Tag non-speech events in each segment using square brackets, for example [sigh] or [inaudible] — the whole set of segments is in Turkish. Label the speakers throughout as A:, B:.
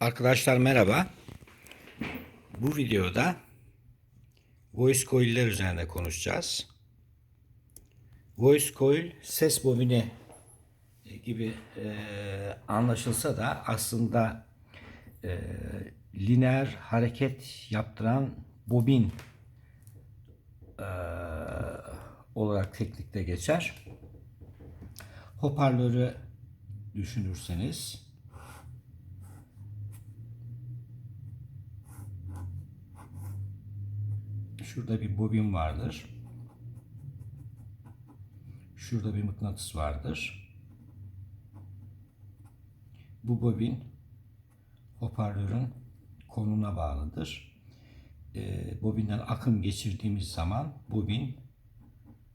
A: Arkadaşlar merhaba. Bu videoda voice coil'ler üzerine konuşacağız. Voice coil ses bobini gibi e, anlaşılsa da aslında e, lineer hareket yaptıran bobin e, olarak teknikte geçer. Hoparlörü düşünürseniz Şurada bir bobin vardır. Şurada bir mıknatıs vardır. Bu bobin hoparlörün konuna bağlıdır. Ee, bobinden akım geçirdiğimiz zaman bobin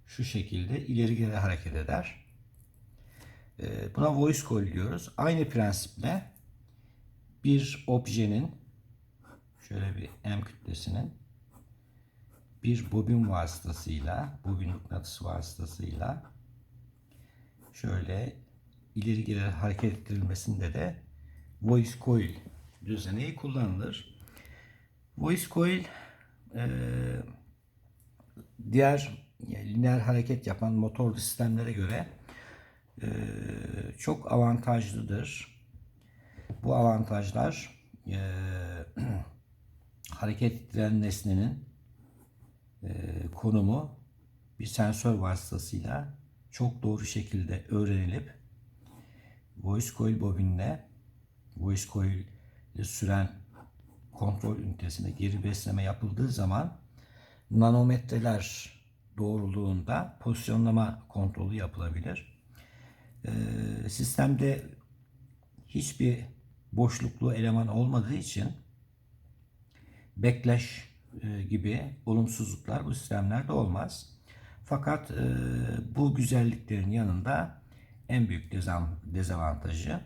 A: şu şekilde ileri geri hareket eder. Ee, buna voice coil diyoruz. Aynı prensiple bir objenin şöyle bir M kütlesinin bir bobin vasıtasıyla, bobin mıknatıs vasıtasıyla şöyle ileri geri hareket ettirilmesinde de voice coil düzeneği kullanılır. Voice coil e, diğer lineer hareket yapan motor sistemlere göre e, çok avantajlıdır. Bu avantajlar e, [clears throat] hareket ettiren nesnenin konumu bir sensör vasıtasıyla çok doğru şekilde öğrenilip voice coil bobinle voice coil ile süren kontrol ünitesine geri besleme yapıldığı zaman nanometreler doğruluğunda pozisyonlama kontrolü yapılabilir. E, sistemde hiçbir boşluklu eleman olmadığı için backlash e, gibi olumsuzluklar bu sistemlerde olmaz. Fakat e, bu güzelliklerin yanında en büyük dezavantajı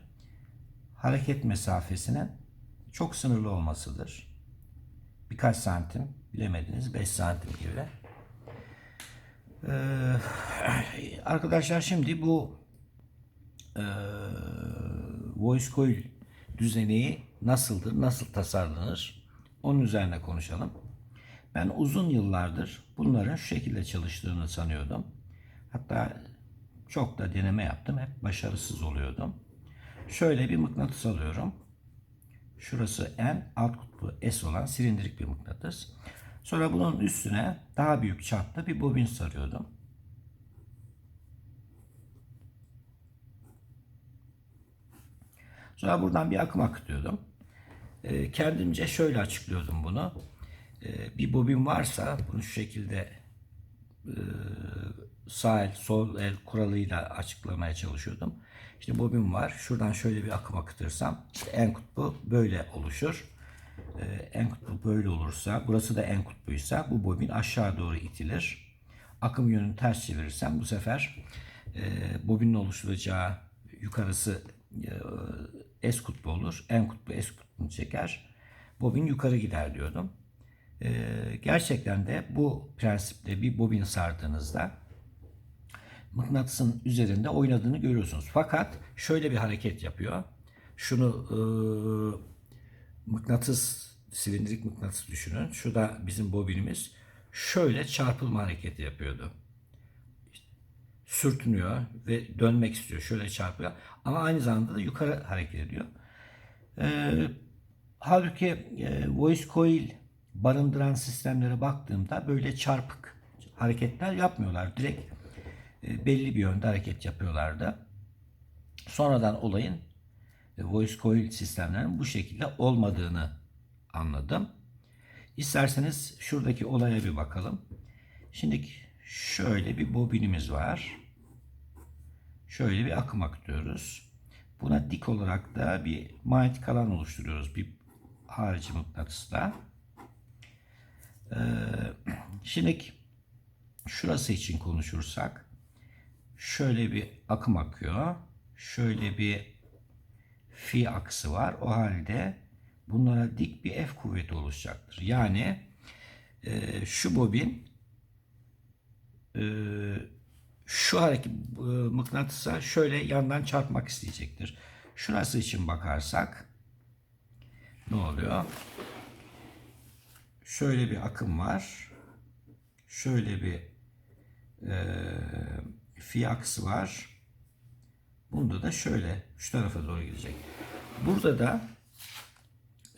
A: hareket mesafesinin çok sınırlı olmasıdır. Birkaç santim, bilemediniz 5 santim gibi. Ee, [clears throat] arkadaşlar şimdi bu e, voice coil düzeneği nasıldır, nasıl tasarlanır? Onun üzerine konuşalım. Ben uzun yıllardır bunların şu şekilde çalıştığını sanıyordum. Hatta çok da deneme yaptım. Hep başarısız oluyordum. Şöyle bir mıknatıs alıyorum. Şurası N, alt kutbu S olan silindirik bir mıknatıs. Sonra bunun üstüne daha büyük çapta bir bobin sarıyordum. Sonra buradan bir akım akıtıyordum. Ee, kendimce şöyle açıklıyordum bunu. Ee, bir bobin varsa bunu şu şekilde e, sağ el sol el kuralıyla açıklamaya çalışıyordum. İşte bobin var. Şuradan şöyle bir akım akıtırsam işte en kutbu böyle oluşur. Ee, en kutbu böyle olursa burası da en kutbuysa bu bobin aşağı doğru itilir. Akım yönünü ters çevirirsem bu sefer e, bobinin oluşturacağı yukarısı e, S kutbu olur. En kutbu S kutbunu çeker. Bobin yukarı gider diyordum. Ee, gerçekten de bu prensiple bir bobin sardığınızda mıknatısın üzerinde oynadığını görüyorsunuz. Fakat şöyle bir hareket yapıyor. Şunu e, mıknatıs, silindirik mıknatıs düşünün. Şu da bizim bobinimiz. Şöyle çarpılma hareketi yapıyordu. Sürtünüyor ve dönmek istiyor. Şöyle çarpıyor. Ama aynı zamanda da yukarı hareket ediyor. E, halbuki e, voice coil barındıran sistemlere baktığımda böyle çarpık hareketler yapmıyorlar. Direkt e, belli bir yönde hareket yapıyorlardı. Sonradan olayın e, voice coil sistemlerinin bu şekilde olmadığını anladım. İsterseniz şuradaki olaya bir bakalım. Şimdi şöyle bir bobinimiz var. Şöyle bir akım akıtıyoruz. Buna dik olarak da bir manyetik alan oluşturuyoruz bir harici mıknatısla. Ee, [clears throat] şimdi şurası için konuşursak şöyle bir akım akıyor. Şöyle bir fi aksı var. O halde bunlara dik bir F kuvveti oluşacaktır. Yani e, şu bobin e, şu hareket e, mıknatısa şöyle yandan çarpmak isteyecektir. Şurası için bakarsak ne oluyor? Şöyle bir akım var. Şöyle bir e, fi aksı var. Bunda da şöyle şu tarafa doğru gidecek. Burada da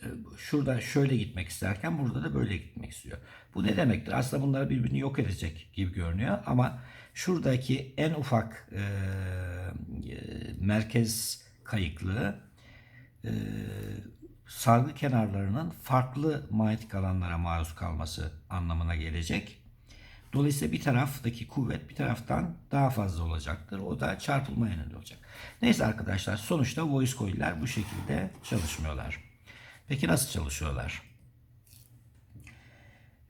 A: e, şurada şöyle gitmek isterken burada da böyle gitmek istiyor. Bu ne demektir? Aslında bunlar birbirini yok edecek gibi görünüyor ama şuradaki en ufak e, e, merkez kayıklığı e, sargı kenarlarının farklı manyetik alanlara maruz kalması anlamına gelecek. Dolayısıyla bir taraftaki kuvvet bir taraftan daha fazla olacaktır. O da çarpılma yönünde olacak. Neyse arkadaşlar sonuçta voice coil'ler bu şekilde çalışmıyorlar. Peki nasıl çalışıyorlar?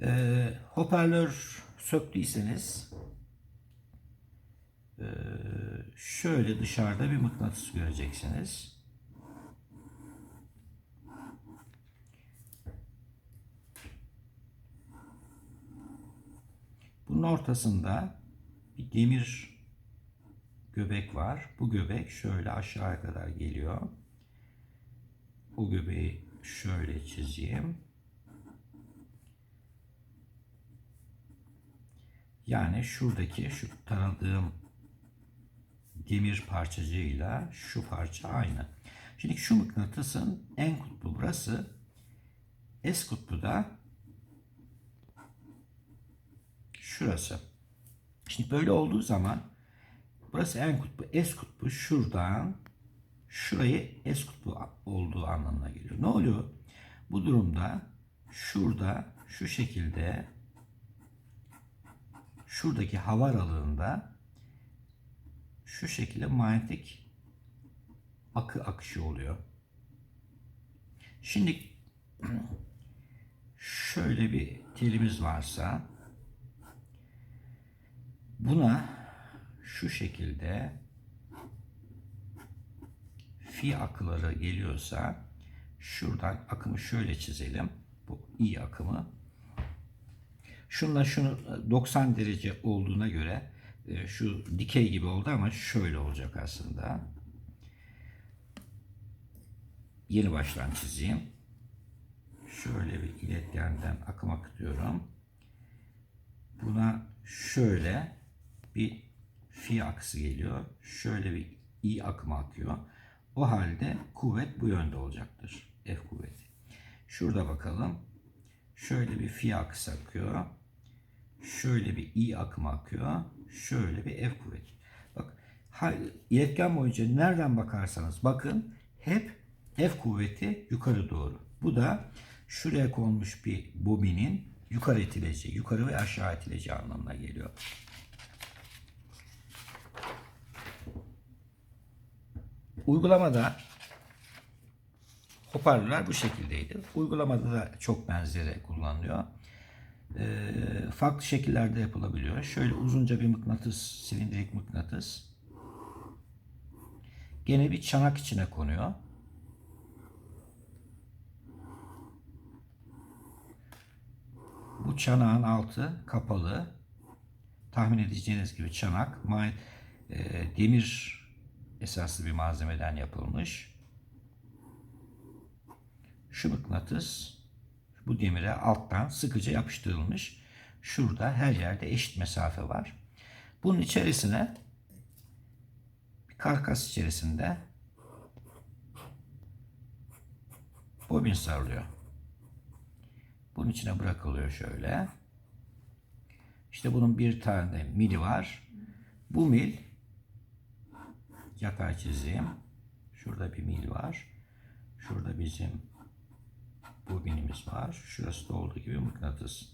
A: Ee, hoparlör söktüyseniz ee, şöyle dışarıda bir mıknatıs göreceksiniz. Bunun ortasında bir demir göbek var. Bu göbek şöyle aşağıya kadar geliyor. O göbeği şöyle çizeyim. Yani şuradaki şu taradığım demir parçacığıyla şu parça aynı. Şimdi şu mıknatısın en kutbu burası. S kutbu da şurası. Şimdi böyle olduğu zaman burası en kutbu, S kutbu şuradan şurayı S kutbu olduğu anlamına geliyor. Ne oluyor? Bu durumda şurada şu şekilde şuradaki hava aralığında şu şekilde manyetik akı akışı oluyor. Şimdi [clears throat] şöyle bir telimiz varsa buna şu şekilde fi akıları geliyorsa şuradan akımı şöyle çizelim. Bu i akımı. Şunla şunu 90 derece olduğuna göre e, şu dikey gibi oldu ama şöyle olacak aslında. Yeni baştan çizeyim. Şöyle bir iletkenden akım akıtıyorum. Buna şöyle bir fi aksı geliyor. Şöyle bir i akımı akıyor. O halde kuvvet bu yönde olacaktır. F kuvveti. Şurada bakalım. Şöyle bir fi aksı akıyor. Şöyle bir i akımı akıyor. Şöyle bir F kuvveti. Bak iletken boyunca nereden bakarsanız bakın hep F kuvveti yukarı doğru. Bu da şuraya konmuş bir bobinin yukarı itileceği, yukarı ve aşağı itileceği anlamına geliyor. Uygulamada hoparlörler bu şekildeydi. Uygulamada da çok benzeri kullanılıyor. E, farklı şekillerde yapılabiliyor. Şöyle uzunca bir mıknatıs, silindirik mıknatıs. Gene bir çanak içine konuyor. Bu çanağın altı kapalı. Tahmin edeceğiniz gibi çanak e, demir esaslı bir malzemeden yapılmış. Şu mıknatıs bu demire alttan sıkıca yapıştırılmış. Şurada her yerde eşit mesafe var. Bunun içerisine bir karkas içerisinde bobin sarılıyor. Bunun içine bırakılıyor şöyle. İşte bunun bir tane mili var. Bu mil yatay çizeyim. Şurada bir mil var. Şurada bizim bobinimiz var. Şurası da olduğu gibi mıknatıs.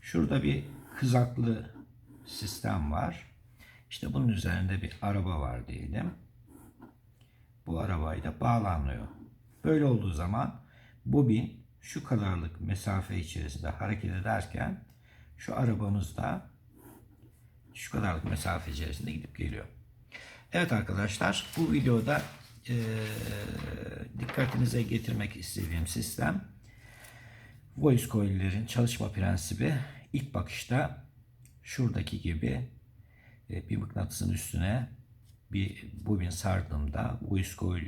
A: Şurada bir kızaklı sistem var. İşte bunun üzerinde bir araba var diyelim. Bu arabayla bağlanıyor. Böyle olduğu zaman bobin şu kadarlık mesafe içerisinde hareket ederken şu arabamız da şu kadarlık mesafe içerisinde gidip geliyor. Evet arkadaşlar bu videoda e, dikkatinize getirmek istediğim sistem voice coil'lerin çalışma prensibi ilk bakışta şuradaki gibi e, bir mıknatısın üstüne bir bobin sardığımda voice coil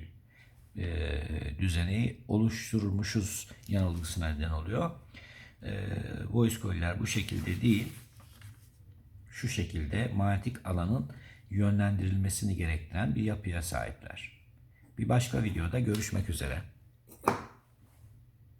A: e, düzeni oluşturmuşuz yanılgısına neden oluyor. E, voice coil'ler bu şekilde değil, şu şekilde manyetik alanın yönlendirilmesini gerektiren bir yapıya sahipler. Bir başka videoda görüşmek üzere.